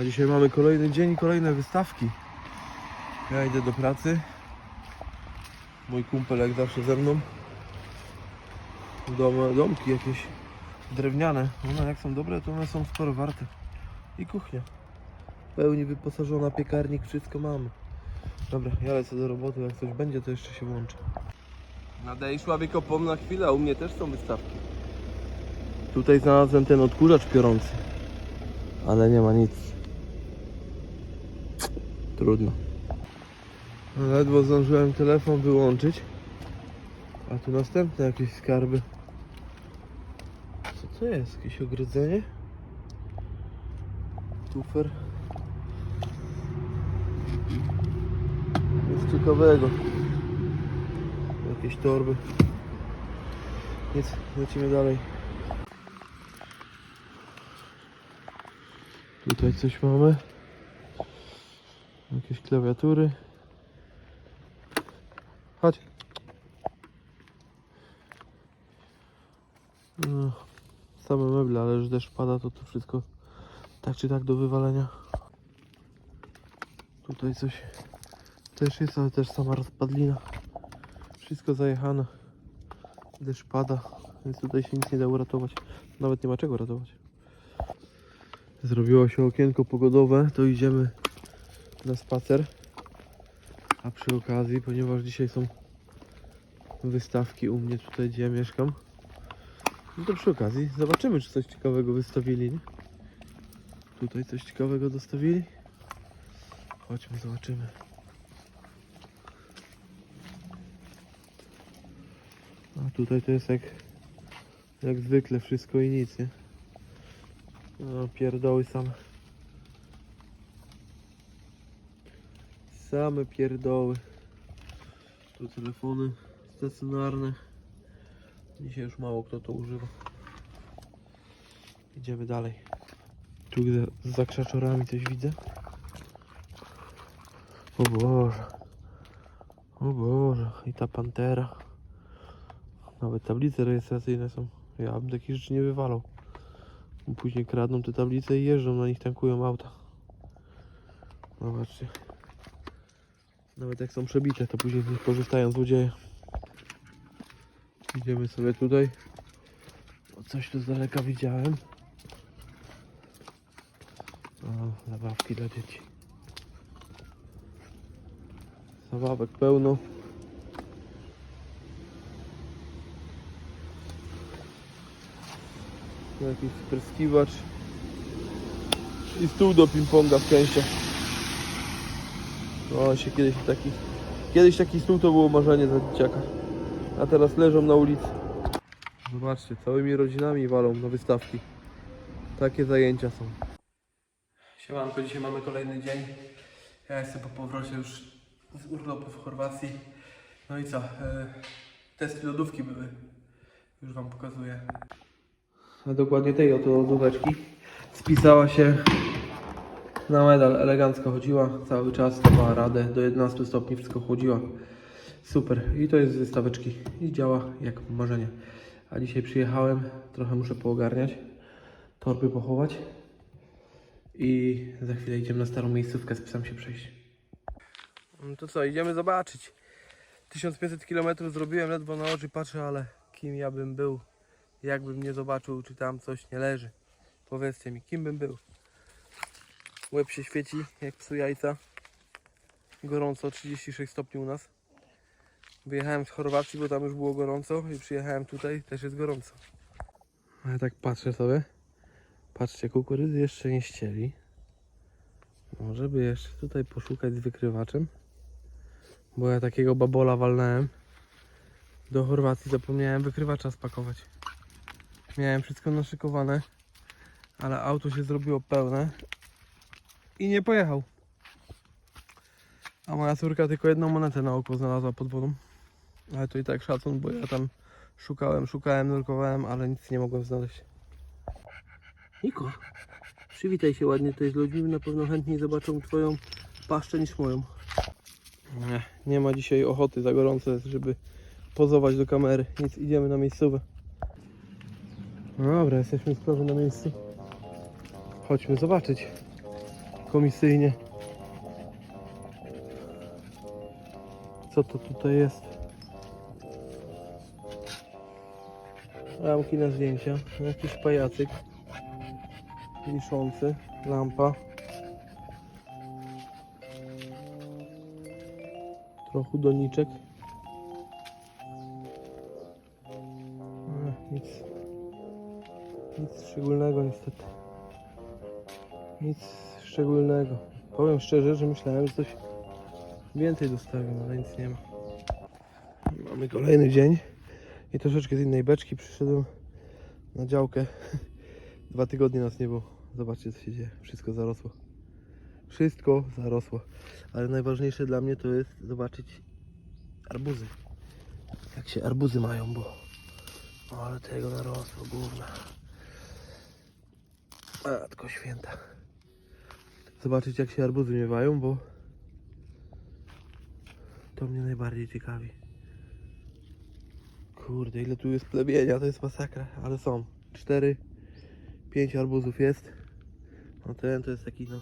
A dzisiaj mamy kolejny dzień kolejne wystawki. Ja idę do pracy. Mój kumpel jak zawsze ze mną. Dom, domki jakieś drewniane. One jak są dobre, to one są sporo warte. I kuchnia. W pełni wyposażona, piekarnik, wszystko mamy. Dobra, ja lecę do roboty, jak coś będzie, to jeszcze się włączę. Nadejszła wykopom na chwilę, a u mnie też są wystawki. Tutaj znalazłem ten odkurzacz piorący. Ale nie ma nic. Trudno. Ledwo zdążyłem telefon wyłączyć. A tu następne jakieś skarby. Co to jest? Jakieś ogrodzenie? Tufer. Nic ciekawego. Jakieś torby. Nic, lecimy dalej. Tutaj coś mamy. Jakieś klawiatury. Chodź. No, same meble, ale że deszcz pada, to to wszystko tak czy tak do wywalenia. Tutaj coś też jest, ale też sama rozpadlina. Wszystko zajechane. Deszcz pada, więc tutaj się nic nie da uratować. Nawet nie ma czego ratować. Zrobiło się okienko pogodowe, to idziemy na spacer. A przy okazji, ponieważ dzisiaj są wystawki u mnie tutaj, gdzie ja mieszkam, no to przy okazji zobaczymy, czy coś ciekawego wystawili, nie? Tutaj coś ciekawego dostawili. Chodźmy, zobaczymy. A tutaj to jest jak, jak zwykle wszystko i nic, nie? No, pierdoły same. Same pierdoły. Tu telefony stacjonarne. Dzisiaj już mało kto to używa. Idziemy dalej. Tu za- za krzaczorami coś widzę. O Boże. O Boże. I ta pantera. Nawet tablice rejestracyjne są. Ja bym takich rzeczy nie wywalał. Później kradną te tablice i jeżdżą na nich, tankują auta. Zobaczcie. Nawet jak są przebite, to później nich korzystają złodzieje. Idziemy sobie tutaj. O, coś tu z daleka widziałem. O, zabawki dla dzieci. Zabawek pełno. Jakiś spryskiwacz. I stół do ping-ponga w kęście. No się kiedyś taki. Kiedyś taki stół to było marzenie dla dzieciaka. A teraz leżą na ulicy. Zobaczcie, całymi rodzinami walą na wystawki. Takie zajęcia są. Siemanko, dzisiaj mamy kolejny dzień. Ja jestem po powrocie już z urlopu w Chorwacji. No i co? E, testy lodówki były. Już Wam pokazuję. A dokładnie tej oto lodóweczki. Spisała się na medal. Elegancko chodziła cały czas. Dawała radę. Do 11 stopni wszystko chłodziła. Super. I to jest z wystaweczki. I działa jak marzenie. A dzisiaj przyjechałem. Trochę muszę poogarniać. Torby pochować. I za chwilę idziemy na starą miejscówkę z psem się przejść. No to co, idziemy zobaczyć. 1500 km zrobiłem, ledwo na oczy patrzę, ale kim ja bym był, jakbym nie zobaczył, czy tam coś nie leży. Powiedzcie mi, kim bym był. Łeb się świeci, jak psu jajca. Gorąco, 36 stopni u nas. Wyjechałem z Chorwacji, bo tam już było gorąco i przyjechałem tutaj, też jest gorąco. A ja tak patrzę sobie. Patrzcie, kukurydzy jeszcze nie ścieli. Może by jeszcze tutaj poszukać z wykrywaczem. Bo ja takiego babola walnąłem. Do Chorwacji zapomniałem wykrywacza spakować. Miałem wszystko naszykowane, ale auto się zrobiło pełne i nie pojechał. A moja córka tylko jedną monetę na oko znalazła pod wodą. Ale to i tak szacun, bo ja tam szukałem, szukałem, nurkowałem, ale nic nie mogłem znaleźć. Niko, przywitaj się ładnie tutaj z ludźmi, na pewno chętniej zobaczą twoją paszczę niż moją. Nie, nie ma dzisiaj ochoty, za gorąco żeby pozować do kamery. Nic, idziemy na miejscowe. No dobra, jesteśmy z na miejscu. Chodźmy zobaczyć. Komisyjnie. Co to tutaj jest? Ramki na zdjęcia, jakiś pajacyk wiszący, lampa. Trochę doniczek. Nic, nic szczególnego niestety. Nic szczególnego. Powiem szczerze, że myślałem, że coś więcej dostawię, ale nic nie ma. Mamy kolejny dzień i troszeczkę z innej beczki przyszedłem na działkę. Dwa tygodnie nas nie było. Zobaczcie co się dzieje. Wszystko zarosło. Wszystko zarosło. Ale najważniejsze dla mnie to jest zobaczyć arbuzy. Jak się arbuzy mają, bo ale tego narosło gówna. Matko święta. Zobaczyć jak się arbuzy miewają, bo to mnie najbardziej ciekawi. Kurde, ile tu jest plebienia, to jest masakra, ale są. Cztery, pięć arbuzów jest. No ten to jest taki no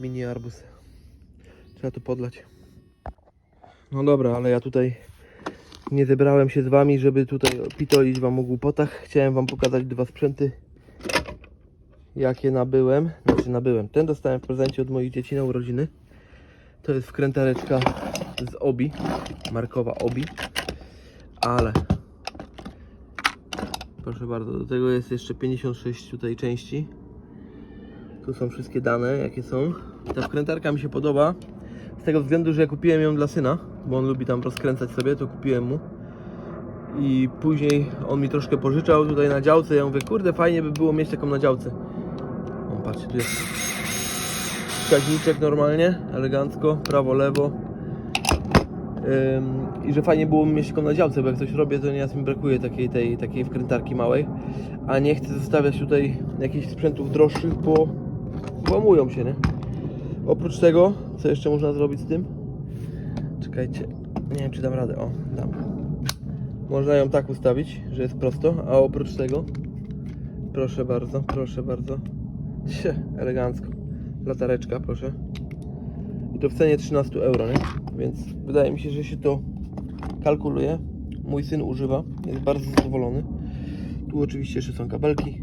mini arbuz. Trzeba to podlać. No dobra, ale ja tutaj nie zebrałem się z wami, żeby tutaj pitolić wam o głupotach. Chciałem wam pokazać dwa sprzęty, jakie nabyłem. Znaczy nabyłem. Ten dostałem w prezencie od moich dzieci na urodziny. To jest wkrętareczka z Obi, markowa Obi. Ale proszę bardzo, do tego jest jeszcze 56 tutaj części. Tu są wszystkie dane, jakie są. Ta wkrętarka mi się podoba. Z tego względu, że ja kupiłem ją dla syna, bo on lubi tam rozkręcać sobie, to kupiłem mu. I później on mi troszkę pożyczał tutaj na działce. Ja mówię, kurde, fajnie by było mieć taką na działce. O, patrzcie, tu jest wskaźniczek normalnie, elegancko, prawo, lewo. I że fajnie było mieć taką na działce, bo jak coś robię, to nieraz mi brakuje takiej, tej, takiej wkrętarki małej. A nie chcę zostawiać tutaj jakichś sprzętów droższych, bo łamują się, nie? Oprócz tego, co jeszcze można zrobić z tym? Czekajcie, nie wiem czy dam radę. O, dam. Można ją tak ustawić, że jest prosto, a oprócz tego, proszę bardzo, proszę bardzo, się, elegancko. Latareczka, proszę. I to w cenie 13 euro, nie? Więc wydaje mi się, że się to kalkuluje. Mój syn używa, jest bardzo zadowolony. Tu oczywiście jeszcze są kabelki.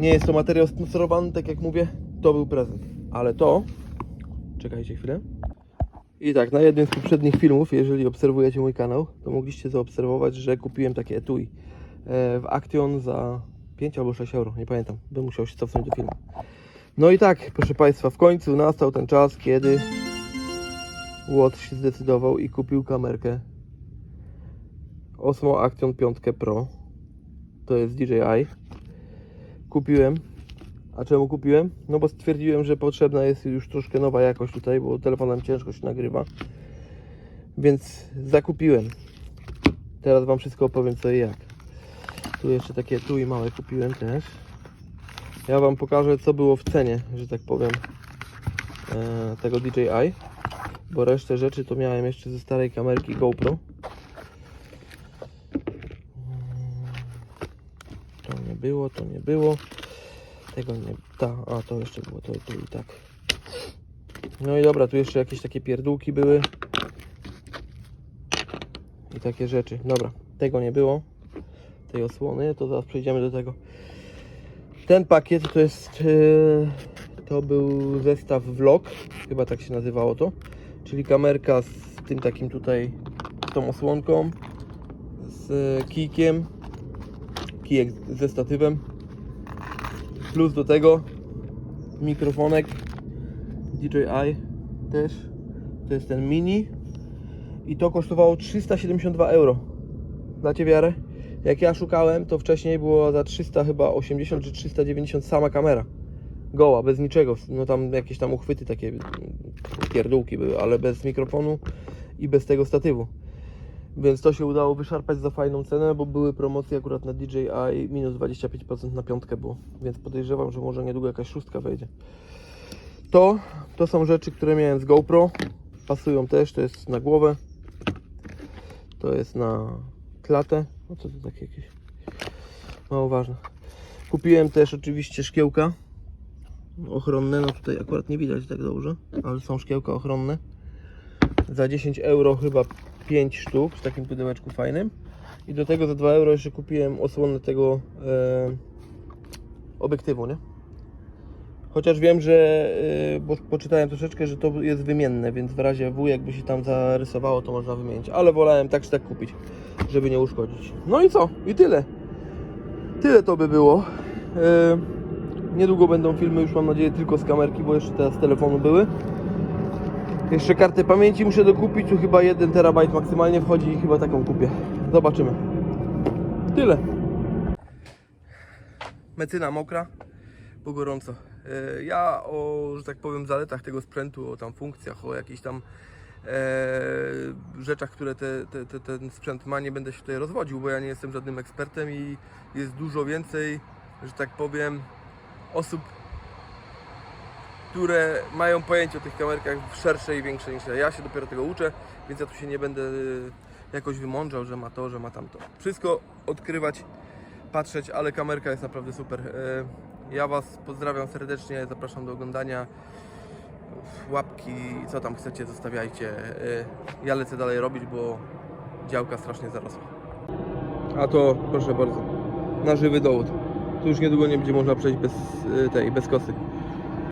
Nie jest to materiał sponsorowany, tak jak mówię, to był prezent. Ale to, czekajcie chwilę. I tak, na jednym z poprzednich filmów, jeżeli obserwujecie mój kanał, to mogliście zaobserwować, że kupiłem takie etui e, w Action za 5 albo 6 euro, nie pamiętam, bym musiał się cofnąć do filmu. No i tak, proszę Państwa, w końcu nastał ten czas, kiedy Łot się zdecydował i kupił kamerkę Osmo Action 5 Pro. To jest DJI. Kupiłem. A czemu kupiłem? No bo stwierdziłem, że potrzebna jest już troszkę nowa jakość tutaj, bo telefonem ciężko się nagrywa. Więc zakupiłem. Teraz Wam wszystko opowiem co i jak. Tu jeszcze takie tu i małe kupiłem też. Ja Wam pokażę co było w cenie, że tak powiem, e, tego DJI. Bo resztę rzeczy to miałem jeszcze ze starej kamerki GoPro. To nie było, to nie było. Tego nie. Ta, a to jeszcze było, to, to i tak. No i dobra, tu jeszcze jakieś takie pierdółki były. I takie rzeczy. Dobra, tego nie było. Tej osłony, to zaraz przejdziemy do tego. Ten pakiet to jest. e, To był zestaw vlog, chyba tak się nazywało to. Czyli kamerka z tym takim tutaj, z tą osłonką, z kijkiem, kijek ze statywem, plus do tego mikrofonek DJI też, to jest ten mini i to kosztowało 372 euro. Dacie wiarę? Jak ja szukałem, to wcześniej było za 300 chyba 80 czy 390 sama kamera. Goła, bez niczego. No tam jakieś tam uchwyty takie pierdółki były, ale bez mikrofonu i bez tego statywu. Więc to się udało wyszarpać za fajną cenę, bo były promocje akurat na DJI minus 25% na piątkę było. Więc podejrzewam, że może niedługo jakaś szóstka wejdzie. To, to są rzeczy, które miałem z GoPro. Pasują też, to jest na głowę. To jest na klatę. No co to takie jakieś? Mało ważne. Kupiłem też oczywiście szkiełka ochronne, no tutaj akurat nie widać tak dobrze, ale są szkiełka ochronne. Za 10 euro chyba 5 sztuk w takim pudełeczku fajnym. I do tego za 2 euro jeszcze kupiłem osłonę tego e, obiektywu, nie? Chociaż wiem, że, e, bo poczytałem troszeczkę, że to jest wymienne, więc w razie W jakby się tam zarysowało, to można wymienić. Ale wolałem tak czy tak kupić, żeby nie uszkodzić. No i co? I tyle. Tyle to by było. E, niedługo będą filmy, już mam nadzieję, tylko z kamerki, bo jeszcze teraz z telefonu były. Jeszcze kartę pamięci muszę dokupić, tu chyba 1 terabajt maksymalnie wchodzi i chyba taką kupię. Zobaczymy. Tyle. Mecyna mokra, bo gorąco. E, Ja o, że tak powiem, zaletach tego sprzętu, o tam funkcjach, o jakichś tam e, rzeczach, które te, te, te, ten sprzęt ma, nie będę się tutaj rozwodził, bo ja nie jestem żadnym ekspertem i jest dużo więcej, że tak powiem, osób, które mają pojęcie o tych kamerkach szersze i większe niż ja. Ja się dopiero tego uczę, więc ja tu się nie będę y, jakoś wymądrzał, że ma to, że ma tamto. Wszystko odkrywać, patrzeć, ale kamerka jest naprawdę super. Y, Ja Was pozdrawiam serdecznie, zapraszam do oglądania. Łapki, co tam chcecie, zostawiajcie. Y, Ja lecę dalej robić, bo działka strasznie zarosła. A to proszę bardzo, na żywy dowód. Tu już niedługo nie będzie można przejść bez y, tej, bez kosy.